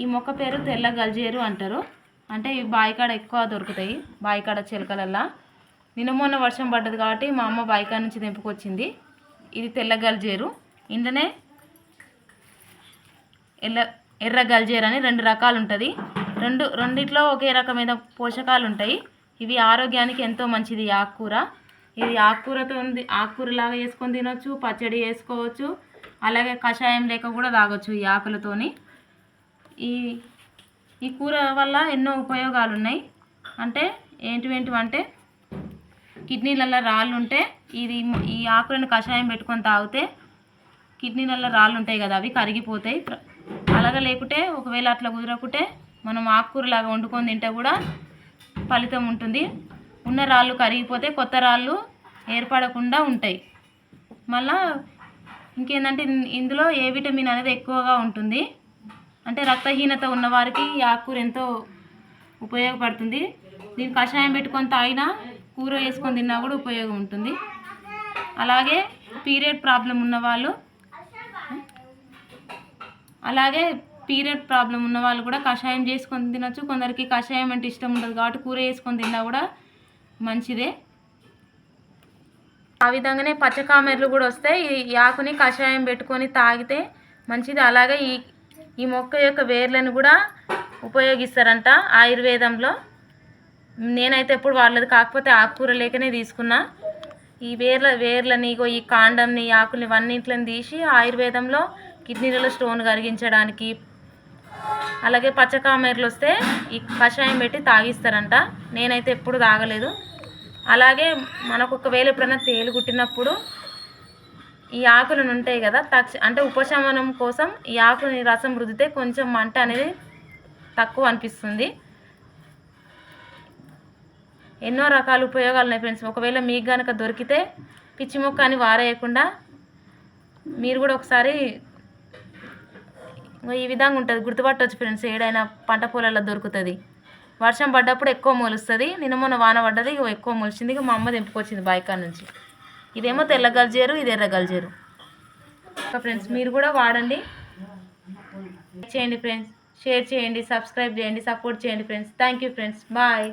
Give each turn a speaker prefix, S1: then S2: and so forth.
S1: ఈ మొక్క పేరు తెల్ల గల్జేరు అంటారు. అంటే ఇవి బాయికాడ ఎక్కువ దొరుకుతాయి బాయికాడ చిలకలల్లా. నిన్న మొన్న వర్షం పడ్డది కాబట్టి మా అమ్మ బాయికాడ నుంచి తెంపుకొచ్చింది. ఇది తెల్ల గల్జేరు. ఇందులోనే ఎల్ల ఎర్ర గల్జేరు అని రెండు రకాలు ఉంటుంది రెండు రెండిట్లో ఒకే రకమైన పోషకాలు ఉంటాయి ఇవి ఆరోగ్యానికి ఎంతో మంచిది ఆకుకూర. ఇది ఆకుకూరతో ఉంది ఆకుకూరలాగా వేసుకొని తినొచ్చు పచ్చడి వేసుకోవచ్చు అలాగే కషాయం లేక కూడా తాగొచ్చు ఈ ఆకులతోని. ఈ ఈ కూర వల్ల ఎన్నో ఉపయోగాలు ఉన్నాయి అంటే ఏంటివేంటివి అంటే కిడ్నీలలో రాళ్ళు ఉంటే ఇది ఈ ఆకులను కషాయం పెట్టుకొని తాగితే కిడ్నీలలో రాళ్ళు ఉంటాయి కదా అవి కరిగిపోతాయి. అలాగ లేకుంటే ఒకవేళ అట్లా కుదరకుంటే మనం ఆకుకూరలాగా వండుకొని తింటే కూడా ఫలితం ఉంటుంది. ఉన్న రాళ్ళు కరిగిపోతే కొత్త రాళ్ళు ఏర్పడకుండా ఉంటాయి. మళ్ళా ఇంకేంటంటే ఇందులో ఏ విటమిన్ అనేది ఎక్కువగా ఉంటుంది. అంటే రక్తహీనత ఉన్న వారికి ఈ ఆకుకూర ఎంతో ఉపయోగపడుతుంది. దీని కషాయం పెట్టుకొని తాగినా కూర వేసుకొని తిన్నా కూడా ఉపయోగం ఉంటుంది. అలాగే పీరియడ్ ప్రాబ్లం ఉన్నవాళ్ళు అలాగే పీరియడ్ ప్రాబ్లం ఉన్నవాళ్ళు కూడా కషాయం చేసుకొని తినొచ్చు. కొందరికి కషాయం అంటే ఇష్టం ఉండదు కాబట్టి కూర వేసుకొని తిన్నా కూడా మంచిదే. ఆ విధంగానే పచ్చకామెర్లు కూడా వస్తాయి. ఈ ఆకుని కషాయం పెట్టుకొని తాగితే మంచిది. అలాగే ఈ ఈ మొక్క యొక్క వేర్లను కూడా ఉపయోగిస్తారంట ఆయుర్వేదంలో. నేనైతే ఎప్పుడు వాడలేదు కాకపోతే ఆకుకూర లేకనే తీసుకున్నా. ఈ వేర్ల వేర్లని ఈ కాండంని ఆకుల్ని ఇవన్నింటిని తీసి ఆయుర్వేదంలో కిడ్నీలలో స్టోన్ కరిగించడానికి అలాగే పచ్చకామెర్లు వస్తే ఈ కషాయం పెట్టి తాగిస్తారంట. నేనైతే ఎప్పుడు తాగలేదు. అలాగే మనకు ఒకవేళ ఎప్పుడైనా తేలు కుట్టినప్పుడు ఈ ఆకులు ఉంటాయి కదా తక్ష అంటే ఉపశమనం కోసం ఈ ఆకులని రసం రుద్దితే కొంచెం మంట అనేది తక్కువ అనిపిస్తుంది. ఎన్నో రకాల ఉపయోగాలు ఉన్నాయి ఫ్రెండ్స్. ఒకవేళ మీకు కనుక దొరికితే పిచ్చి మొక్క అని వారేయకుండా మీరు కూడా ఒకసారి ఈ విధంగా ఉంటుంది. గుర్తుపట్టవచ్చు ఫ్రెండ్స్ ఏడైనా పంట పొలాల్లో దొరుకుతుంది. వర్షం పడ్డప్పుడు ఎక్కువ మొలుస్తుంది. నిన్న మొన్న వాన పడ్డది ఎక్కువ మొలిచింది. ఇక మా అమ్మ తెంపుకొచ్చింది బాయికా నుంచి. ఇదేమో తెల్ల గల్జేరు ఇది ఎర్ర గల్జేరు ఫ్రెండ్స్ మీరు కూడా వాడండి. చేయండి ఫ్రెండ్స్ షేర్ చేయండి సబ్స్క్రైబ్ చేయండి సపోర్ట్ చేయండి friends. Thank you friends bye.